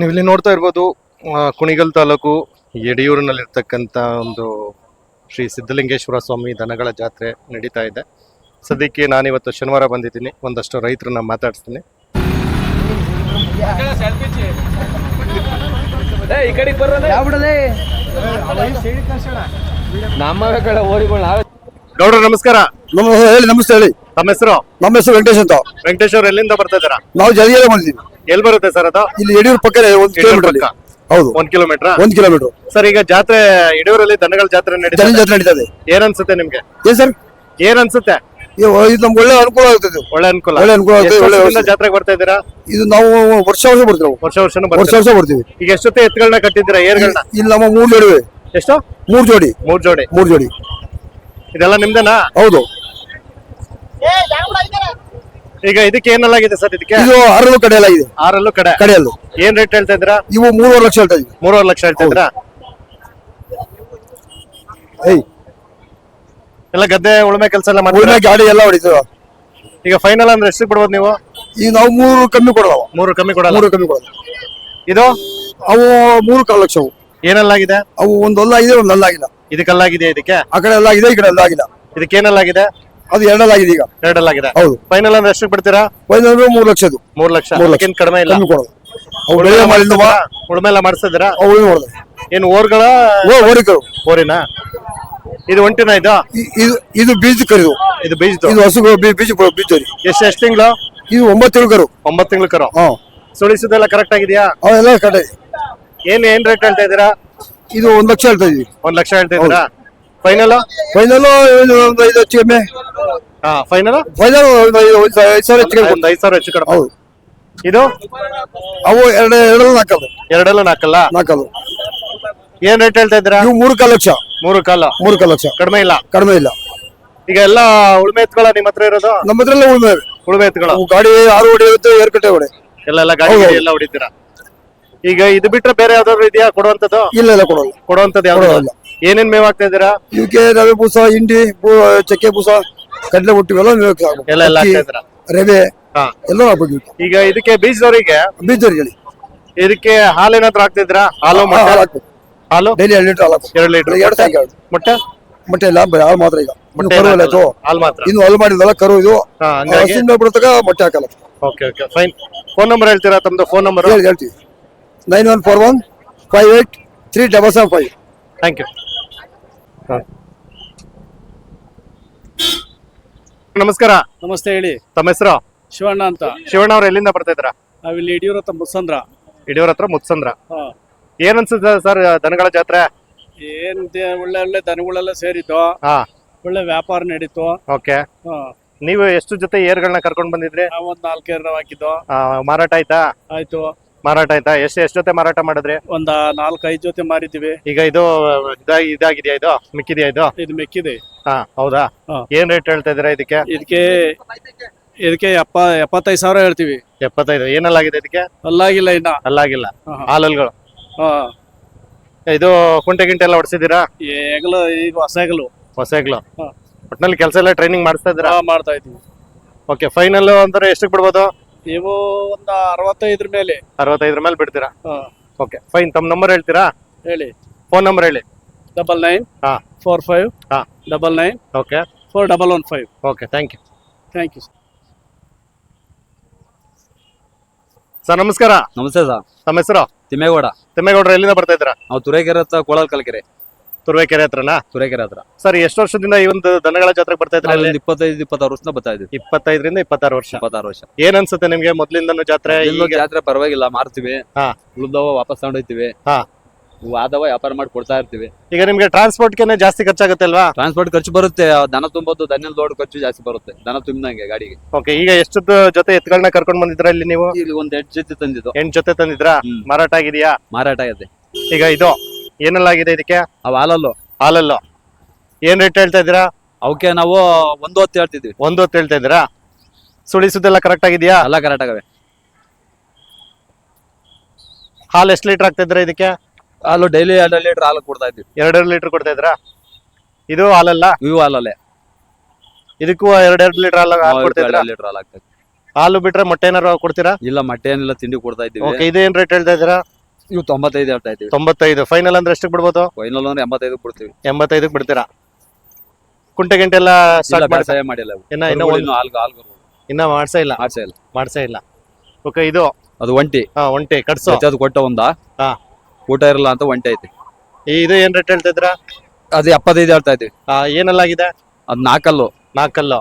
ನೀವು ನೋಡ್ತಾ ಇರ್ಬೋದು ಕುಣಿಗಲ್ ತಾಲೂಕು ಯಡಿಯೂರಿನಲ್ಲಿರ್ತಕ್ಕಂಥ ಒಂದು ಶ್ರೀ ಸಿದ್ಧಲಿಂಗೇಶ್ವರ ಸ್ವಾಮಿ ದನಗಳ ಜಾತ್ರೆ ನಡೀತಾ ಇದೆ. ಸದ್ಯಕ್ಕೆ ನಾನಿವತ್ತು ಶನಿವಾರ ಬಂದಿದ್ದೀನಿ, ಒಂದಷ್ಟು ರೈತರನ್ನ ಮಾತಾಡಿಸ್ತೀನಿ. ನಮ್ಮ ಗೌಡ್ರ ನಮಸ್ಕಾರ. ನಮ್ಮ ಹೇಳಿ ನಮಸ್ತೆ ಹೇಳಿ. ತಮ್ಮ ಹೆಸರು? ನಮ್ಮ ಹೆಸರು ವೆಂಕಟೇಶ್ ಅಂತ. ವೆಂಕಟೇಶ್ ಅವ್ರು ಎಲ್ಲಿಂದ ಬರ್ತಾ ಇದಾರ ನಾವು ಜಲ್ದಿಯಲ್ಲೇ ಬಂದಿದ್ದೀವಿ. ಎಲ್ಲಿ ಬರುತ್ತೆ ಸರ್ ಅದು? ಇಲ್ಲಿ ಯಡಿಯೂರು ಪಕ್ಕ ಒಂದು ಕಿಲೋಮೀಟರ್ ಪಕ್ಕ? ಹೌದು. ಒಂದ್ ಕಿಲೋಮೀಟರ್ ಒಂದ್ ಕಿಲೋಮೀಟರ್ ಸರ್ ಈಗ ಜಾತ್ರೆ ಯಡಿಯೂರಲ್ಲಿ ದನಗಳ ಜಾತ್ರೆ ನಡೀತಾ ಜನ ಇದೆ. ಜಾತ್ರೆ ನಡೀತಾ ಇದೆ. ಏನ್ ಅನ್ಸುತ್ತೆ ನಿಮ್ಗೆ? ಏನ್ ಸರ್? ಏನ್ ಅನ್ಸುತ್ತೆ? ಇದು ಇದು ನಮ್ಗೆ ಒಳ್ಳೆ ಅನುಕೂಲ ಆಗ್ತದೆ ಇದು. ಒಳ್ಳೆ ಅನುಕೂಲ. ಒಳ್ಳೆ ಅನುಕೂಲ ಆಗುತ್ತೆ, ಎಷ್ಟು ಒಳ್ಳೆ ವರ್ಷದಿಂದ ವ್ಯವಸ್ಥೆ. ಜಾತ್ರೆಗೆ ಬರ್ತಾ ಇದ್ದೀರಾ? ಇದು ನಾವು ವರ್ಷ ವರ್ಷ ಬರ್ತೀವಿ ವರ್ಷ ವರ್ಷ ವರ್ಷನೂ ವರ್ಷ ಬರ್ತೀರಾ? ವರ್ಷ ಬರ್ತೀವಿ. ಈಗ ಎಷ್ಟೊತ್ತೆ ಎತ್ತುಗಳನ್ನ ಕಟ್ಟಿದ್ದೀರಾ ಏರ್ಗಳನ್ನ? ಇಲ್ಲಿ ನಮ್ಮ ಮೂರು ಜೋಡಿ. ಇವೆ. ಎಷ್ಟು? ಮೂರು ಜೋಡಿ. ಮೂರ್ ಜೋಡಿ. ಮೂರು ಜೋಡಿ. ಇದೆಲ್ಲ ನಿಮ್ದೇನಾ? ಹೌದು. ಈಗ ಇದಕ್ಕೆ ಏನಲ್ಲಾಗಿದೆ ಸರ್ ಇದಕ್ಕೆ? ಇದು ಅರಳು ಇದೆ ಆರಲ್ಲೂ ಕಡೆ. ಕಡೆಯಲ್ಲು. ಏನ್ ರೇಟ್ ಹೇಳ್ತಾ ಇದ್ದೀರಾ? ಇವು ಮೂರುವರೆ ಲಕ್ಷ ಹೇಳ್ತಾ ಇದ್ದೀವಿ. ಮೂರುವರೆ ಲಕ್ಷ ಹೇಳ್ತಾ ಇದ್ದೀರಾ? ಏಯ್. ಎಲ್ಲ ಗದ್ದೆ ಉಳುಮೆ ಕೆಲಸ ಎಲ್ಲ ಮಾಡಿ ಉಳಿಮೆ ಗಾಡಿ ಎಲ್ಲ ಹೊಡಿತೀವ ಈಗ ಫೈನಲ್ ಅಂದ್ರೆ ಎಷ್ಟು ಬಿಡ್ಬೋದು ನೀವು? ಈಗ ನಾವು ಮೂರು ಕಮ್ಮಿ ಕೊಡೋದು ಅವು. ಮೂರು ಕಮ್ಮಿ ಕೊಡಲ್ಲ. ಮೂರು ಕಮ್ಮಿ ಕೊಡೋದು ಇದು? ಅವು ಮೂರು ಕಾಲು ಲಕ್ಷ ಅವು ಏನಲ್ಲಾಗಿದೆ ಅವು ಒಂದು ಇದೆ ಒಂದು ಅಲ್ಲಾಗಿಲ್ಲ ಇದಕ್ಕೆಲ್ಲಾಗಿದೆ ಇದಕ್ಕೆ? ಆ ಕಡೆ ಎಲ್ಲ ಆಗಿದೆ ಈ ಕಡೆ ಎಲ್ಲ ಆಗಿಲ್ಲ ಇದಕ್ಕೆ ಏನಲ್ಲಾಗಿದೆ ಅದು ಎರಡಲ್ಲಾಗಿದೆ ಈಗ. ಎರಡಲ್ಲಾಗಿದೆ. ಹೌದು. ಫೈನಲ್ ಅಂದ್ರೆ ಎಷ್ಟು ಬಿಡ್ತೀರಾ? ಫೈನಲ್ ಮೂರು ಲಕ್ಷದು ಮೂರ್ ಲಕ್ಷ. ಮೂರ್ ಲಕ್ಷ. ಕಡಿಮೆ ಇಲ್ಲ. ಕಮ್ಮಿ ಕೊಡೋದು. ಬೆಳೆ ಉಳುಮೆ ಎಲ್ಲ ಮಾಡಿಸ್ತಿದ್ದೀರಾ ಅವು ಏನು ಏನ್ ಓರ್ಗಳ ಓ ಓರಿಕರು ಓರಿನ ಇದು ಒಂಟಿನ ಇದು? ಇ- ಇದು ಇದು ಬೀಜ ಕರಿದು ಇದು ಬೀಜ ಇದು ಹಸು ಬೀ- ಬೀಜ ಬೀಜ ಕರಿ ಎಷ್ಟು ಎಷ್ಟು ತಿಂಗಳು? ಇದು ಒಂಬತ್ತು ತಿಂಗಳು ಕರು ಒಂಬತ್ತು ತಿಂಗಳು ಕರು ಹಾ. ಸುಳಿಸಿದೆಲ್ಲ ಕರೆಕ್ಟ್ ಆಗಿದೆಯಾ? ಅವೆಲ್ಲ ಏನ್ ಏನ್ ರೇಟ್ ಹೇಳ್ತಾ ಇದ್ದೀರಾ? ಇದು ಒಂದ್ ಲಕ್ಷ ಹೇಳ್ತಾ ಇದೀವಿ ಒಂದ್ ಲಕ್ಷ ಹೇಳ್ತಾ ಇದ್ದೀರಾ? ಫೈನಲ್ ಫೈನಲ್ ಒಂದು ಐದು ಹೆಚ್ಚು ಕಮ್ಮಿ ಹಾ ಫೈನಲ್ ಫೈನಲ್ ಒಂದು ಐದು ಸಾವಿರ ಹೆಚ್ಚು ಕಮ್ಮಿ ಒಂದ್ ಐದ್ ಸಾವಿರ ಹೆಚ್ಚು ಕಡಿಮೆ. ಹೌದು. ಇದು? ಅವು ಎರಡು ಎರಡಲ್ಲ ನಾಲ್ಕದು ಎರಡೆಲ್ಲ ನಾಲ್ಕಲ್ಲ? ನಾಲ್ಕದು ಏನ್ ರೇಟ್ ಹೇಳ್ತಾ ಇದ್ದೀರಾ? ಇವು ಮೂರು ಕಾಲು ಲಕ್ಷ. ಮೂರು ಕಾಲ. ಮೂರು ಕಾಲು ಲಕ್ಷ. ಕಡಿಮೆ ಇಲ್ಲ? ಕಡಿಮೆ ಇಲ್ಲ. ಈಗ ಎಲ್ಲ ಉಳುಮೆ ಎತ್ಕೊಳ ನಿಮ್ ಹತ್ರ ಇರೋದು? ನಮ್ಮ ಹತ್ರ ಉಳಿಮೆ ಇವೆ. ಉಳುಮೆ ಎತ್ಕೊಳ ಗಾಡಿ ಆರು ಹೊಡಿ ಇರುತ್ತೆ ಏರ್ ಕಟ್ಟೆ ಹೊಡೆ ಎಲ್ಲ ಎಲ್ಲ ಗಾಡಿ ಎಲ್ಲ ಹೊಡಿತೀರಾ? ಈಗ ಇದು ಬಿಟ್ರೆ ಬೇರೆ ಯಾವ್ದಾದ್ರು ಇದೆಯಾ? ಕೊಡುವಂತದ್ದು ಇಲ್ಲ ಇಲ್ಲ ಕೊಡೋಲ್ಲ. ಕೊಡುವಂತದ್ದು ಯಾವ್ದು? ಕೊಡೋಲ್ಲ. ಏನೇನ್ ಮೇವ್ ಹಾಕ್ತಾ ಇದ್ದೀರಾ? ಇವಕ್ಕೆ ರವೆ ಬೂಸ ಹಿಂಡಿ ಬೂ- ಚಕ್ಕೆ ಬೂಸ ಕಡಲೆ ಹುಟ್ಟು ಎಲ್ಲ ಹಾಕ್ಬೇಕು. ಎಲ್ಲ ಎಲ್ಲ ಹಾಕ್ತಾ ಇದ್ದೀರಾ? ರವೆ ಹಾ. ಎಲ್ಲ ಹಾಕ್ಬೇಕು ಇವಕ್ಕೆ. ಈಗ ಇದಕ್ಕೆ ಬೀಜದವರಿಗೆ? ಹೇಳಿ. ಇದಕ್ಕೆ ಹಾಲು ಏನಾದ್ರು ಹಾಕ್ತಿದ್ರಾ ಹಾಲು ಹಾಲು ಮೊಟ್ಟೆ? ಹಾಕ್ಬೇಕು ಹಾಲು? ಡೈಲಿ ಎರಡು ಲೀಟರ್ ಹಾಲು ಹಾಕ್ಬೇಕು ಎರಡು ಲೀಟರ್. ಎರಡು ಸಾಕು ಎರಡು. ಮೊಟ್ಟೆ? ಮೊಟ್ಟೆ ಇಲ್ಲ ಬರೀ ಹಾಲು ಮಾತ್ರ ಈಗ. ಇನ್ನು ಮೊಟ್ಟೆ ಕರು ಇಲ್ಲ ಹಾಕಲ್ಲ. ಹಾಲು ಮಾತ್ರ. ಇನ್ನು ಹಾಲು ಮಾಡಿದಲ್ಲ ಕರು ಇದು. ಹಾ ಹಂಗಾಗಿ? ಹಸಿಂದ ಬಿಡತಕ್ಕ ಮೊಟ್ಟೆ ಹಾಕಲ್ಲ. Okay okay. Fine. Phone number ಹೇಳ್ತೀರಾ ತಮ್ದು? Phone number? ಹೇಳಿ ಹೇಳ್ತೀವಿ. Nine one four one five eight three double seven five. Thank you ನಮಸ್ಕಾರ. ನಮಸ್ತೆ ಹೇಳಿ. ತಮ್ಮ ಹೆಸರು? ಶಿವಣ್ಣ ಅಂತ. ಶಿವಣ್ಣ ಅವ್ರು ಎಲ್ಲಿಂದ ಬರ್ತಾ ಇದ್ರ ನಾವಿಲ್ಲಿ ಯಡಿಯೂರ್ ಹತ್ರ ಮುತ್ಸಂದ್ರ. ಯಡಿಯೂರ್ ಹತ್ರ ಮುತ್ಸಂದ್ರ. ಹಾ. ಏನ್ ಅನ್ಸುತ್ತೆ ಸರ್ ದನಗಳ ಜಾತ್ರೆ? ಏನ್ ದೆ- ಒಳ್ಳೆ ಒಳ್ಳೆ ದನಗಳೆಲ್ಲ ಸೇರಿತ್ತು ಹಾ. ಒಳ್ಳೆ ವ್ಯಾಪಾರ ನಡೀತು. ಓಕೆ. ಹಾ. ನೀವು ಎಷ್ಟು ಜೊತೆ ಏರ್ಗಳನ್ನ ಕರ್ಕೊಂಡ್ ಬಂದಿದ್ರಿ? ನಾವ್ ನಾಲ್ಕು ಏರ್ ಹಾಕಿದ್ದು. ಆ, ಮಾರಾಟ ಆಯ್ತಾ? ಆಯ್ತು. ಮಾರಾಟ ಆಯ್ತಾ? ಎಷ್ಟು ಎಷ್ಟು ಜೊತೆ ಮಾರಾಟ ಮಾಡಿದ್ರಿ? ಒಂದ ನಾಲ್ಕೈದು ಜೊತೆ ಮಾರಿದ್ದೀವಿ ಈಗ ಇದು ಇದಾಗಿ ಇದಾಗಿದೆಯಾ ಇದು? ಮಿಕ್ಕಿದ್ಯಾ ಇದು? ಇದು ಮೆಕ್ಕಿದೆ. ಹಾ ಹೌದಾ? ಹಾ. ಏನ್ ರೇಟ್ ಹೇಳ್ತಾ ಇದೀರಾ ಇದಕ್ಕೆ? ಇದಕ್ಕೆ ಇದಕ್ಕೆ ಎಪ್ಪ ಎಪ್ಪತ್ತೈದು ಸಾವಿರ ಹೇಳ್ತೀವಿ. ಎಪ್ಪತ್ತೈದು. ಏನಲ್ಲಾಗಿದೆ ಇದಕ್ಕೆ? ಅಲ್ಲಾಗಿಲ್ಲ ಇನ್ನ. ಅಲ್ಲಾಗಿಲ್ಲ. ಹಾ, ಹಾ. ಹಾಲಲ್ಗಳು. ಹಾ. ಇದು ಕುಂಟೆ ಗಿಂಟೆ ಎಲ್ಲ ಹೊಡ್ಸಿದ್ದೀರಾ? ಹೆಗಲು ಈಗ ಹೊಸ ಹೆಗಲು ಹೊಸಗ್ಲು ಹಾ. ಒಟ್ನಲ್ಲಿ ಕೆಲಸ ಎಲ್ಲ ಟ್ರೈನಿಂಗ್ ಮಾಡಿಸ್ತಾ ಇದ್ದೀರಾ? ಹಾ, ಮಾಡ್ತಾ ಇದೀವಿ ಓಕೆ ಫೈನಲ್ ಅಂದ್ರೆ ಎಷ್ಟಕ್ಕೆ ಬಿಡ್ಬೋದು? ನೀವು ಒಂದ್ ಅರವತ್ತೈದ್ರ ಮೇಲೆ. ಅರವತ್ತೈದ್ರ ಮೇಲೆ ಬಿಡ್ತೀರಾ? ಹಾ. ಓಕೆ ಫೈನ್ ತಮ್ಮ ನಂಬರ್ ಹೇಳ್ತೀರಾ? ಹೇಳಿ. ಫೋನ್ ನಂಬರ್ ಹೇಳಿ. ಡಬಲ್ ನೈನ್ ಹಾ. ಫೋರ್ ಫೈವ್ ಹಾ. Double nine okay four double one five okay thank you thank you sir ನಮಸ್ಕಾರ. ನಮಸ್ತೆ ಸರ್ ತಮ್ಮ ಹೆಸರು? ತಿಮ್ಮೇಗೌಡ. ತಿಮ್ಮೇಗೌಡರು ಎಲ್ಲಿಂದ ಬರ್ತಾ ಇದ್ದೀರಾ? ನಾವು ತುರೇಕೆರೆ ಹತ್ರ ಕೋಳಲ್ ಕಲ್ಕೆರೆ. ತುರುವೇಕೆರೆ ಹತ್ರನಾ? ತುರೇಕೆರೆ ಹತ್ರ. ಸರ್ ಎಷ್ಟು ವರ್ಷದಿಂದ ಈ ಒಂದು ದನಗಳ ಜಾತ್ರೆಗೆ ಬರ್ತಾ ಇದ್ರೆ ಅಲ್ಲಿ? ಇಪ್ಪತ್ತೈದು ಇಪ್ಪತ್ತಾರು ವರ್ಷದಿಂದ ಬರ್ತಾ ಇದ್ದೀವಿ. ಇಪ್ಪತ್ತೈದರಿಂದ ಇಪ್ಪತ್ತಾರು ವರ್ಷ. ಇಪ್ಪತ್ತಾರು ವರ್ಷ. ಏನ್ ಅನ್ಸುತ್ತೆ ನಿಮ್ಗೆ ಮೊದ್ಲಿಂದನೂ ಜಾತ್ರೆ? ಇಲ್ಲೂ ಜಾತ್ರೆ ಪರವಾಗಿಲ್ಲ ಮಾರ್ತೀವಿ. ಹಾ. ಉಳಿದವ ವಾಪಸ್ ಹಾ. ಇವು ಆದವ ವ್ಯಾಪಾರ ಮಾಡಿ ಕೊಡ್ತಾ ಇರ್ತೀವಿ. ಈಗ ನಿಮ್ಗೆ ಟ್ರಾನ್ಸ್ಪೋರ್ಟ್ಗೆ ಜಾಸ್ತಿ ಖರ್ಚಾಗುತ್ತೆ ಅಲ್ವಾ? ಟ್ರಾನ್ಸ್ಪೋರ್ಟ್ ಖರ್ಚು ಬರುತ್ತೆ ಆ ದನ ತುಂಬೋದು ದನ ಲೋಡ್ ಖರ್ಚು ಜಾಸ್ತಿ ಬರುತ್ತೆ ದನ ತುಂಬಿದಂಗೆ ಗಾಡಿಗೆ. ಓಕೆ ಈಗ ಎಷ್ಟು ಜೊತೆ ಎತ್ತುಗಳನ್ನ ಕರ್ಕೊಂಡ್ ಬಂದಿದ್ರ ಇಲ್ಲಿ ನೀವು? ಇಲ್ಲಿ ಒಂದ್ ಎಂಟು ಜೊತೆ ತಂದಿದ್ದು. ಎಂಟ್ ಜೊತೆ ತಂದಿದ್ರಾ ಹ್ಮ್. ಮಾರಾಟ ಆಗಿದೆಯಾ? ಮಾರಾಟ ಆಗಿದೆ. ಈಗ ಇದು. ಏನೆಲ್ಲಾಗಿದೆ ಇದಕ್ಕೆ? ಅವ್ ಹಾಲಲ್ಲು. ಹಾಲಲ್ಲು. ಏನ್ ರೇಟ್ ಹೇಳ್ತಾ ಇದ್ದೀರಾ? ಅವಕ್ಕೆ ನಾವು ಒಂದು ಹೊತ್ತು ಹೇಳ್ತಿದ್ವಿ. ಒಂದು ಹೊತ್ತು ಹೇಳ್ತಾ ಇದ್ದೀರಾ? ಸುಳಿಸುದೆಲ್ಲ ಕರೆಕ್ಟ್ ಆಗಿದೆಯಾ? ಎಲ್ಲ ಕರೆಕ್ಟ್ ಆಗವೆ. ಹಾಲು ಎಷ್ಟು ಲೀಟರ್ ಆಗ್ತಾ ಇದ್ದೀರಾ ಇದಕ್ಕೆ? ಹಾಲು ಡೈಲಿ ಎರಡು ಲೀಟರ್ ಹಾಲು ಕೊಡ್ತಾ ಇದ್ವಿ ಎರಡೆರಡು ಲೀಟರ್ ಕೊಡ್ತಾ ಇದ್ದೀರಾ? ಇದು ಹಾಲಲ್ಲ? ಇವು ಹಾಲಲ್ಲೇ. ಇದಕ್ಕೂ ಎರಡೆರಡು ಲೀಟರ್ ಹಾಲು ಹಾಲು ಕೊಡ್ತಾ ಇದ್ದೀರಾ? ಎರಡು ಲೀಟರ್ ಹಾಲು ಆಗ್ತದೆ ಹಾಲು ಬಿಟ್ರೆ ಮೊಟ್ಟೆ ಏನಾರು ಕೊಡ್ತೀರಾ? ಇಲ್ಲ ಮೊಟ್ಟೆ ಏನಿಲ್ಲ ತಿಂಡಿ ಕೊಡ್ತಾ ಇದ್ದೀವಿ. ಓಕೆ ಇದೇನ್ ರೇಟ್ ಹೇಳ್ತಾ ಇದ್ದೀರಾ? ಇವು ತೊಂಬತ್ತೈದು ಹೇಳ್ತಾ ಇದ್ದೀವಿ. ತೊಂಬತ್ತೈದು. ಫೈನಲ್ ಅಂದ್ರೆ ಎಷ್ಟಕ್ಕೆ ಬಿಡ್ಬೋದು? ಫೈನಲ್ ಅಂದ್ರೆ ಎಂಬತ್ತೈದು ಕೊಡ್ತೀವಿ ಎಂಬತ್ತೈದಕ್ಕೆ ಬಿಡ್ತೀರಾ? ಕುಂಟೆ ಗಂಟೆ ಎಲ್ಲ ಸ್ಟಾರ್ಟ್ ಮಾಡಿ ಮಾಡಿಲ್ಲ ಇವು. ಇನ್ನ ಇನ್ನ ಒಂದು ಇನ್ನು ಹಾಲ್ಗ ಹಾಲ್ಗ ಇನ್ನ ಮಾಡ್ಸೇ ಇಲ್ಲ. ಆಚೆ ಇಲ್ಲ. ಮಾಡ್ಸೇ ಇಲ್ಲ. ಓಕೆ ಇದು ಅದು ಒಂಟಿ. ಹಾ ಒಂಟೆ ಕಟ್ಸು. ಅದು ಕೊಟ್ಟ ಒಂದಾ? ಹಾ. ಊಟ ಇರಲ್ಲ ಅಂತ ಒಂಟಿ ಐತಿ. ಈ- ಇದು ಏನ್ ರೇಟ್ ಹೇಳ್ತಿದ್ರ ಅದು ಎಪ್ಪತ್ತೈದು ಹೇಳ್ತಾ ಇದ್ವಿ ಆ, ಏನೆಲ್ಲಾಗಿದೆ ಅದ್ ನಾಲ್ಕಲ್ಲು. ನಾಲ್ಕಲ್ಲು.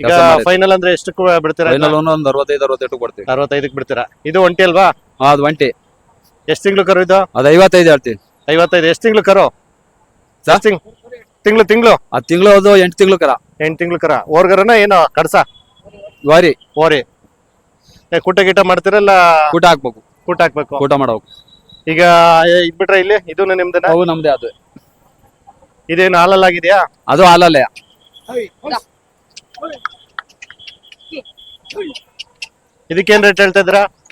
ಈಗ ಕೆಲ್ಸ. ಫೈನಲ್ ಅಂದ್ರೆ ಎಷ್ಟಕ್ಕೆ ಬಿಡ್ತೀರಾ? ಫೈನಲ್ ಒಂದು ಅರವತ್ತೈದು ಅರವತ್ತೆಂಟು ಕೊಡ್ತೀವಿ. ಅರವತ್ತೈದಕ್ಕೆ ಬಿಡ್ತೀರಾ? ಇದು ಒಂಟಿ ಅಲ್ವಾ? ಹಾ, ಅದು ಒಂಟಿ. ಎಷ್ಟು ತಿಂಗಳು ಕರು ಇದು? ಅದು ಐವತ್ತೈದು ಹೇಳ್ತೀನಿ. ಐವತ್ತೈದು. ಎಷ್ಟು ತಿಂಗಳು ಕರು? ಸರ್? ತಿಂಗಳು ತಿಂಗಳು? ಆ ತಿಂಗಳು ಅದು ಎಂಟು ತಿಂಗಳು ಕರ. ಎಂಟು ತಿಂಗಳು ಕರ. ಓರ್ಗರನ ಏನು ಕಡಸ? ವಾರಿ ಓರಿ ಏ, ಕೂಟ ಗೀಟ ಮಾಡ್ತೀರಲ್ಲ ಕೂಟ ಹಾಕ್ಬೇಕು. ಕೂಟ ಹಾಕ್ಬೇಕು? ಕೂಟ ಮಾಡ್ಬೇಕು. ಈಗ ಏ, ಇದ್ ಬಿಟ್ರೆ ಇಲ್ಲಿ? ಇದು ನಿಮ್ದನ? ಅವು ನಮ್ದೇ ಅದು. ಇದೇನು ಹಾಲಲ್ಲಾಗಿದೆಯಾ? ಅದು ಹಾಲಲ್ಲೇ. ಇದಕ್ಕೇನ್ ರೇಟ್ ಹೇಳ್ತಾ ಇದ್ದೀರಾ? ಅವಕ್ಕೆ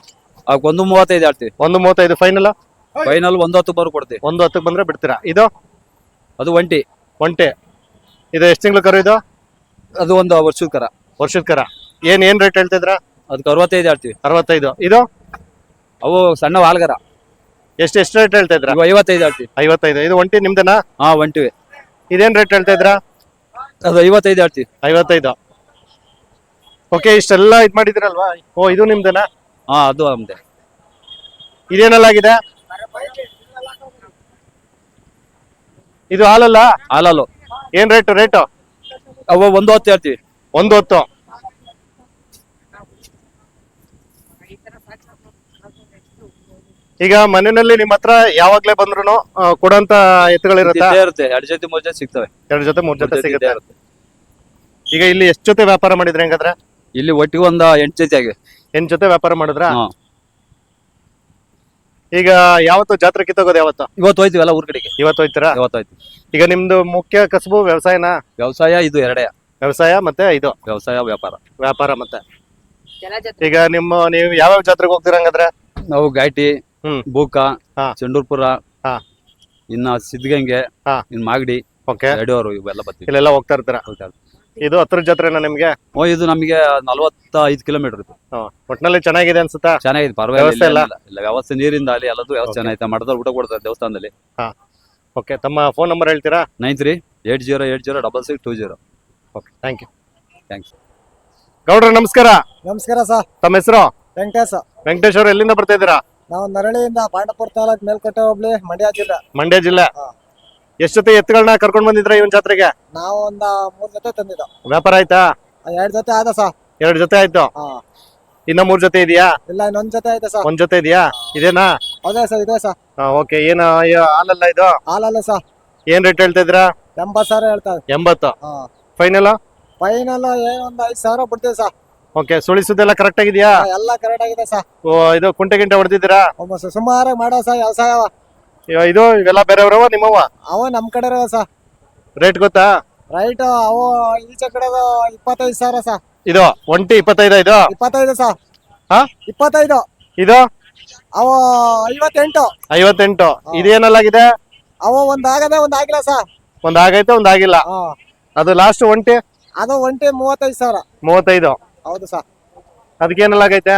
ಒಂದು ಮೂವತ್ತೈದು ಆಡ್ತೀವಿ ಒಂದು ಮೂವತ್ತೈದು ಫೈನಲ್ ಫೈನಲ್ ಒಂದು ಹತ್ತು ಬರು ಕೊಡ್ತೀವಿ. ಒಂದು ಹತ್ತಕ್ಕೆ ಬಂದ್ರೆ ಬಿಡ್ತೀರಾ? ಇದು? ಅದು ಒಂಟಿ. ಒಂಟೆ. ಇದು ಎಷ್ಟು ತಿಂಗಳು ಕರು ಇದು? ಅದು ಒಂದು ವರ್ಷದ ಕರ. ವರ್ಷದ ಕರ. ಏನ್ ಏನ್ ರೇಟ್ ಹೇಳ್ತಿದ್ರ? ಅದಕ್ಕೆ ಅರವತ್ತೈದು ಆಡ್ತೀವಿ ಅರವತ್ತೈದು. ಇದು? ಅವು ಸಣ್ಣ ವಾಲ್ಗರ. ಎಷ್ಟು ಎಷ್ಟು ರೇಟ್ ಹೇಳ್ತಾ ಇದ್ರ ಐವತ್ತೈದು ಆಡ್ತೀವಿ ಐವತ್ತೈದು. ಇದು ಒಂಟಿ ನಿಮ್ದನ? ಹಾ ಒಂಟಿವಿ. ಇದೇನ್ ರೇಟ್ ಹೇಳ್ತಾ ಇದ್ರ ಅದು ಐವತ್ತೈದು ಆಡ್ತೀವಿ ಐವತ್ತೈದು. ಓಕೆ ಇಷ್ಟೆಲ್ಲ ಇದು ಮಾಡಿದ್ರಲ್ವಾ? ಓ ಇದು ನಿಮ್ದನಾ? ಹಾ ಅದು ಅಂದೆ ಇದೇನಲ್ಲ ಆಗಿದೆ ಇದು ಹಾಲಲ್ಲ? ಹಾಲಲ್ಲು. ಏನ್ ರೇಟ್ ರೇಟ್ ಅವ ಒಂದು ಹೊತ್ತು ಹೇಳ್ತೀವಿ. ಒಂದು ಹೊತ್ತು. ಈಗ ಮನೆಯಲ್ಲಿ ನಿಮ್ಮ ಹತ್ರ ಯಾವಾಗ್ಲೇ ಬಂದ್ರು ಕೊಡಂತ ಎತ್ತುಗಳಿರುತ್ತೆ? ಇದ್ದೇ ಇರುತ್ತೆ. ಎರಡು ಜೊತೆ ಮೂರ್ ಜೊತೆ ಸಿಗ್ತವೆ. ಎರಡ್ ಜೊತೆ ಮೂರ್ ಜೊತೆ ಇದ್ದೇ ಸಿಗುತ್ತೆ. ಇರುತ್ತೆ. ಈಗ ಇಲ್ಲಿ ಎಷ್ಟು ಜೊತೆ ವ್ಯಾಪಾರ ಮಾಡಿದ್ರೆ ಹೆಂಗಾದ್ರೆ? ಇಲ್ಲಿ ಒಟ್ಟಿಗೆ ಒಂದ ಎಂಟು ಜೊತೆ ಆಗಿವೆ ಎಂಟ್ ಜೊತೆ ವ್ಯಾಪಾರ ಮಾಡಿದ್ರ? ಹಾ. ಈಗ ಯಾವತ್ತು ಜಾತ್ರೆ ಕಿತ್ತೋಗೋದು ಯಾವತ್ತು? ಇವತ್ತು ಹೋಯ್ತೀವಿ ಎಲ್ಲ ಊರ್ ಕಡೆಗೆ? ಇವತ್ತು ಹೋಯ್ತೀರಾ? ಇವತ್ತು ಹೋಯ್ತು ಈಗ ನಿಮ್ದು ಮುಖ್ಯ ಕಸಬು ವ್ಯವಸಾಯನ? ವ್ಯವಸಾಯ ಇದು ಎರಡೇ. ವ್ಯವಸಾಯ ಮತ್ತೆ ಇದು? ವ್ಯವಸಾಯ ವ್ಯಾಪಾರ. ವ್ಯಾಪಾರ ಮತ್ತೆ? ಈಗ ನಿಮ್ಮ ನೀವು ಯಾವ್ಯಾವ ಜಾತ್ರೆಗೆ ಹೋಗ್ತೀರ ಹಂಗಾದ್ರೆ? ನಾವು ಘಾಟಿ ಹ್ಮ್. ಬೂಕ ಹಾ. ಚಂಡೂರ್ಪುರ ಹಾ. ಇನ್ನ ಸಿದ್ಧಗಂಗೆ ಹಾ. ಇನ್ ಮಾಗಡಿ ಓಕೆ. ಯಡಿಯೂರು ಇವೆಲ್ಲ ಬರ್ತೀವಿ. ಇಲ್ಲೆಲ್ಲ ಹೋಗ್ತಾ ಇರ್ತೀರಾ? ಹೋಗ್ತಾ ಇರ್ತೀವಿ. ಇದು ಹತ್ರ ಜಾತ್ರೆನಾ ನಿಮ್ಗೆ? ಓ ಇದು ನಮಗೆ ನಲವತ್ತ ಐದು ಕಿಲೋಮೀಟರ್ ಹ್ಮ್. ಒಟ್ನಲ್ಲಿ ಚೆನ್ನಾಗಿದೆ ಅನ್ಸುತ್ತಾ? ಚೆನ್ನಾಗಿದೆ ಪರವಾಗಿಲ್ಲ ವ್ಯವಸ್ಥೆ ಇಲ್ಲ? ಇಲ್ಲ ವ್ಯವಸ್ಥೆ ನೀರಿಂದ ಅಲ್ಲಿ ಎಲ್ಲದು ವ್ಯವಸ್ಥೆ. ಚೆನ್ನಾಗಿದೆ. ಮಾಡಿದ್ರೆ ಊಟ ಕೊಡ್ತಾರೆ ದೇವಸ್ಥಾನದಲ್ಲಿ. ಓಕೆ ತಮ್ಮ ಫೋನ್ ನಂಬರ್ ಹೇಳ್ತೀರಾ? Nine three eight zero eight zero double six two zero okay thank you thanks ಗೌಡ್ರ ನಮಸ್ಕಾರ. ನಮಸ್ಕಾರ ಸರ್. ತಮ್ಮ ಹೆಸರು? ವೆಂಕಟೇಶ. ವೆಂಕಟೇಶ್ ಅವರು ಎಲ್ಲಿಂದ ಬರ್ತಾ ಇದ್ದೀರಾ? ನಾವು ನರಳಿಯಿಂದ ಪಾಂಡಪುರ ತಾಲೂಕ್ ಮೇಲ್ಕೋಟೆ ಹೋಬಳಿ ಮಂಡ್ಯ ಜಿಲ್ಲೆ. ಮಂಡ್ಯ ಜಿಲ್ಲೆ. ಹಾ. ಎಷ್ಟ್ ಜೊತೆ ಎತ್ತುಗಳನ್ನ ಕರ್ಕೊಂಡ್ ಬಂದಿದ್ರ ಇವನ್ ಜಾತ್ರೆಗೆ? ನಾವು ಒಂದ ಮೂರ್ ಜೊತೆ ತಂದಿದ್ದ. ವ್ಯಾಪಾರ ಆಯ್ತಾ? ಎರಡ್ ಜೊತೆ ಆದ ಸರ್. ಎರಡ್ ಜೊತೆ ಆಯ್ತು? ಹಾ. ಇನ್ನ ಮೂರ್ ಜೊತೆ ಇದೆಯಾ? ಇಲ್ಲ ಇನ್ನೊಂದ್ ಜೊತೆ ಐತೆ ಸರ್? ಒಂದ್ ಜೊತೆ ಇದೆಯಾ? ಇದೇನಾ? ಅದೇ ಸರ್ ಇದೆ ಸರ್. ಓಕೆ ಏನ ಯ- ಹಾಲಲ್ಲ ಇದು? ಹಾಲಲ್ಲ ಸರ್. ಏನ್ ರೇಟ್ ಹೇಳ್ತಾ ಇದ್ರಾ ಎಂಬತ್ ಸಾವಿರ ಹೇಳ್ತಾರೆ ಎಂಬತ್ತು? ಹಾ. ಫೈನಲ್ ಫೈನಲ್ ಏನ್ ಒಂದ್ ಐದ್ ಸಾವಿರ ಬಿಡ್ತೀವಿ ಸರ್. ಓಕೆ ಸುಳಿಸುದೆಲ್ಲ ಕರೆಕ್ಟ್ ಆಗಿದ್ಯಾ? ಎಲ್ಲ ಕರೆಕ್ಟ್ ಆಗಿದೆ ಸರ್. ಓ, ಇದು ಕುಂಟೆ ಗಿಂಟೆ ಹೊಡೆದಿದ್ದೀರಾ? ಒಬ್ಬ ಸುಮಾರಾಗಿ ಮಾಡೋ ಸರ್ ವ್ಯವಸಾಯ ಇದು ಇವೆಲ್ಲ ಬೇರೆಯವ್ರವ ನಿಮ್ಮವ ಅವ ನಮ್ ಕಡೆ ಸರ್. ರೇಟ್ ಗೊತ್ತಾ? ರೈಟ್ ಅವು ಈಚೆ ಕಡೆ ಇಪ್ಪತ್ತೈದು ಸಾವಿರ ಸಾ ಇದು ಒಂಟಿ ಇಪ್ಪತ್ತೈದು ಇದು? ಇಪ್ಪತ್ತೈದು ಸಾ ಹಾ? ಇಪ್ಪತ್ತೈದು. ಇದು? ಅವು ಐವತ್ತೆಂಟು. ಐವತ್ತೆಂಟು. ಇದೇನಲ್ಲಾಗಿದೆ ಅವು ಒಂದ್ ಆಗದೆ ಒಂದ್ ಆಗಿಲ್ಲ ಸಾ ಒಂದ್ ಆಗೈತೆ ಒಂದ್ ಆಗಿಲ್ಲ. ಹಾ. ಅದು ಲಾಸ್ಟ್ ಒಂಟಿ? ಅದು ಒಂಟಿ ಮೂವತ್ತೈದು ಸಾವಿರ. ಮೂವತ್ತೈದು. ಹೌದು ಸರ್. ಅದಕ್ಕೇನಲ್ಲಾಗೈತೆ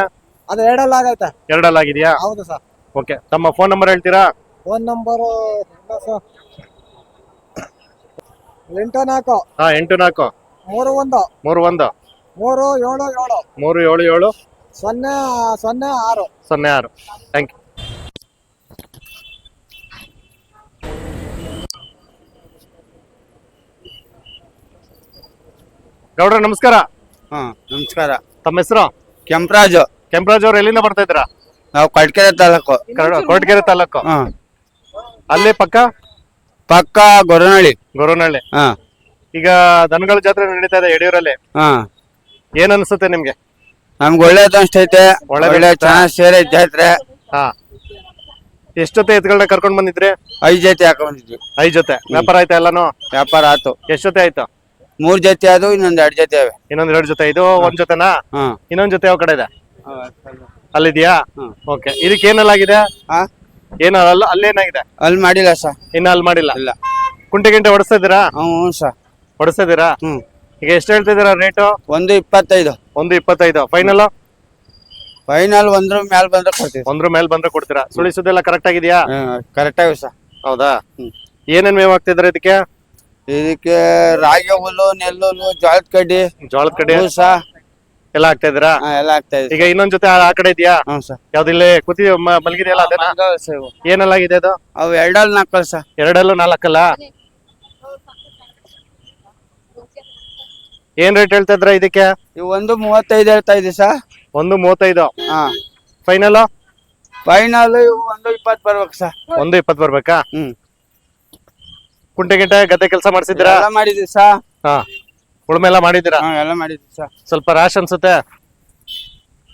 ಅದು ಎರಡಲ್ಲ ಆಗೈತೆ ಎರಡಲ್ಲಾಗಿದ್ಯಾ? ಹೌದು ಸರ್. ಓಕೆ ತಮ್ಮ ಫೋನ್ ನಂಬರ್ ಹೇಳ್ತೀರಾ? ಫೋನ್ ನಂಬರು ಎಂಟು ನಾಲ್ಕು. ಹಾ ಎಂಟು ನಾಲ್ಕು. ಮೂರು ಒಂದು. ಮೂರು ಒಂದು. ಮೂರು ಏಳು ಏಳು. ಮೂರು ಏಳು ಏಳು. ಸೊನ್ನೆ ಸೊನ್ನೆ ಆರು. ಸೊನ್ನೆ ಆರು. ಥ್ಯಾಂಕ್ ಯು ಗೌಡ್ರ ನಮಸ್ಕಾರ. ಹಾ ನಮಸ್ಕಾರ. ತಮ್ಮ ಹೆಸರು? ಕೆಂಪರಾಜು. ಕೆಂಪರಾಜ್ ಅವ್ರು ಎಲ್ಲಿಂದ ಬರ್ತಾ ಇದ್ರ ನಾವು ಕೊಟ್ಕೆರೆ ತಾಲೂಕು. ಕೊರಟಗೆರೆ ತಾಲೂಕು. ಹಾ. ಅಲ್ಲಿ ಪಕ್ಕ? ಪಕ್ಕ ಗೊರನಹಳ್ಳಿ ಗೊರವನಹಳ್ಳಿ ಹಾ. ಈಗ ದನಗಳ ಜಾತ್ರೆ ನಡೀತಾ ಇದೆ ಯಡಿಯೂರಲ್ಲಿ. ಹಾ. ಏನ್ ಅನ್ಸುತ್ತೆ ನಿಮ್ಗೆ? ನಮ್ಗೆ ಒಳ್ಳೇದು ಅನ್ಸ್ತೈತೆ ಒಳ್ಳೆ? ಚೆನ್ನಾಗಿ ಸೇರಿ ಜಾತ್ರೆ. ಹಾ. ಎಷ್ಟೊತ್ತೆ ಎತ್ಗಳನ್ನ ಕರ್ಕೊಂಡ್ ಬಂದಿದ್ರಿ? ಐದು ಜೊತೆ ಹಾಕೊಂಡಿದ್ವಿ ಐದ್ ಜೊತೆ. ವ್ಯಾಪಾರ ಆಯ್ತಾ ಎಲ್ಲಾನು? ವ್ಯಾಪಾರ ಆಯ್ತು. ಎಷ್ಟೊತ್ತೆ ಜೊತೆ ಆಯ್ತು? ಮೂರ್ ಜೊತೆ ಅದು ಇನ್ನೊಂದ್ ಎರಡ್ ಜೊತೆ ಅವೆ. ಇನ್ನೊಂದ್ ಎರಡ್ ಜೊತೆ. ಇದು ಒಂದ್ ಜೊತೆನಾ? ಹಾ. ಇನ್ನೊಂದ್ ಜೊತೆ ಯಾವ ಕಡೆ ಇದೆ? ಅಲ್ಲಿದ್ಯಾ? ಹ್ಮ್. ಓಕೆ. ಇದಕ್ಕೆ ಏನಲ್ಲಾಗಿದೆ ಹಾ ಏನು ಅಲ್ಲ ಅಲ್ಲೇನಾಗಿದೆ ಅಲ್ಲಿ ಮಾಡಿಲ್ಲ ಸರ್. ಇನ್ನ ಅಲ್ಲಿ ಮಾಡಿಲ್ಲ? ಇಲ್ಲ. ಕುಂಟೆ ಗಿಂಟೆ ಹೊಡಿಸ್ತಾ ಇದ್ದೀರಾ ಹ್ಞೂ ಸರ್. ಹೊಡಿಸ್ತಾ ಇದ್ದೀರಾ ಹ್ಮ್ ಈಗ ಎಷ್ಟು ಹೇಳ್ತಿದ್ದೀರಾ ರೇಟು ಒಂದು ಇಪ್ಪತ್ತೈದು. ಒಂದು ಇಪ್ಪತ್ತೈದು. ಫೈನಲ್ ಫೈನಲ್ ಒಂದ್ರ ಮೇಲೆ ಬಂದ್ರೆ ಕೊಡ್ತೀವಿ ಒಂದ್ರ ಮೇಲೆ ಬಂದ್ರೆ ಕೊಡ್ತೀರಾ? ಸುಳಿಸೋದೆಲ್ಲ ಕರೆಕ್ಟ್ ಆಗಿದೆಯಾ? ಕರೆಕ್ಟ್ ಆಗಿ ಸರ್. ಹೌದಾ? ಹ್ಮ್. ಏನೇನ್ ಮೇವ್ ಹಾಕ್ತಿದ್ರೆ ಇದಕ್ಕೆ? ಇದಕ್ಕೆ ರಾಗಿ ಹುಲ್ಲು ನೆಲ್ಲುಲ್ಲು ಜೋಳದ ಕಡ್ಡಿ ಜೋಳದ ಕಡೆ ಬೂಸ ಎಲ್ಲ ಹಾಕ್ತಾ ಇದ್ದೀರಾ? ಹಾ, ಎಲ್ಲ ಆಗ್ತಾ ಇದೆ ಈಗ ಇನ್ನೊಂದ್ ಜೊತೆ ಆ ಆ ಕಡೆ ಇದೆಯಾ? ಹ್ಞೂ ಸರ್. ಯಾವ್ದಿಲ್ಲಿ ಕುತಿ ಮ- ಮಲಗಿದೆಯಲ್ಲ ಏನಲ್ಲ ಏನೆಲ್ಲ ಆಗಿದೆ ಅದು? ಅವು ಎರಡಲ್ಲಿ ನಾಲ್ಕಲ್ ಸರ್ ಎರಡಲ್ಲೂ ನಾಲ್ಕಲ್ಲ? ಏನ್ ರೇಟ್ ಹೇಳ್ತಾ ಇದ್ರ ಇದಕ್ಕೆ? ಇವು ಒಂದು ಮೂವತ್ತೈದು ಹೇಳ್ತಾ ಇದ್ದೀವಿ ಸರ್ ಒಂದು ಮೂವತ್ತೈದು. ಹಾ. ಫೈನಲ್ ಫೈನಲ್ ಇವು ಒಂದು ಇಪ್ಪತ್ತು ಬರ್ಬೇಕು ಸರ್ ಒಂದು ಇಪ್ಪತ್ತು ಬರ್ಬೇಕಾ? ಹ್ಮ್. ಕುಂಟೆ ಗಿಂಟೆ ಗದ್ದೆ ಕೆಲಸ ಮಾಡ್ಸಿದ್ರಾ ಎಲ್ಲ ಮಾಡಿದ್ವಿ ಸರ್ ಹಾ. ಉಳುಮೆ ಎಲ್ಲ ಮಾಡಿದ್ದೀರಾ? ಹಾ ಎಲ್ಲ ಮಾಡಿದ್ವಿ ಸರ್. ಸ್ವಲ್ಪ ರಾಶ್ ಅನ್ಸುತ್ತೆ?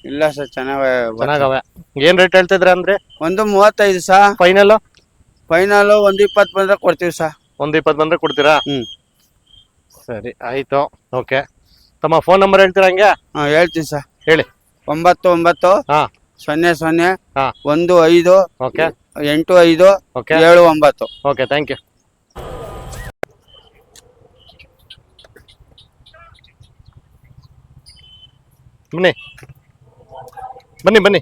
ಇಲ್ಲ ಸರ್ ಚೆನ್ನಾಗ ಚೆನ್ನಾಗವೆ. ಏನ್ ರೇಟ್ ಹೇಳ್ತಿದ್ರ ಅಂದ್ರೆ? ಒಂದು ಮೂವತ್ತೈದು ಸರ್. ಫೈನಲ್ ಫೈನಲ್ ಒಂದು ಇಪ್ಪತ್ತು ಬಂದ್ರೆ ಕೊಡ್ತೀವಿ ಸರ್. ಒಂದು ಇಪ್ಪತ್ತು ಬಂದ್ರೆ ಕೊಡ್ತೀರಾ? ಹ್ಮ್. ಸರಿ ಆಯ್ತು. ಓಕೆ ತಮ್ಮ ಫೋನ್ ನಂಬರ್ ಹೇಳ್ತೀರಾ ಹಂಗೆ? ಹಾ ಹೇಳ್ತೀನಿ ಸರ್. ಹೇಳಿ. ಒಂಬತ್ತು ಒಂಬತ್ತು ಹಾ. ಸೊನ್ನೆ ಸೊನ್ನೆ ಹಾ. ಒಂದು ಐದು ಓಕೆ ಎಂಟು ಐದು ಓಕೆ ಏಳು ಒಂಬತ್ತು. ಓಕೆ ಥ್ಯಾಂಕ್ ಯು ಬನ್ನಿ. ಬನ್ನಿ ಬನ್ನಿ.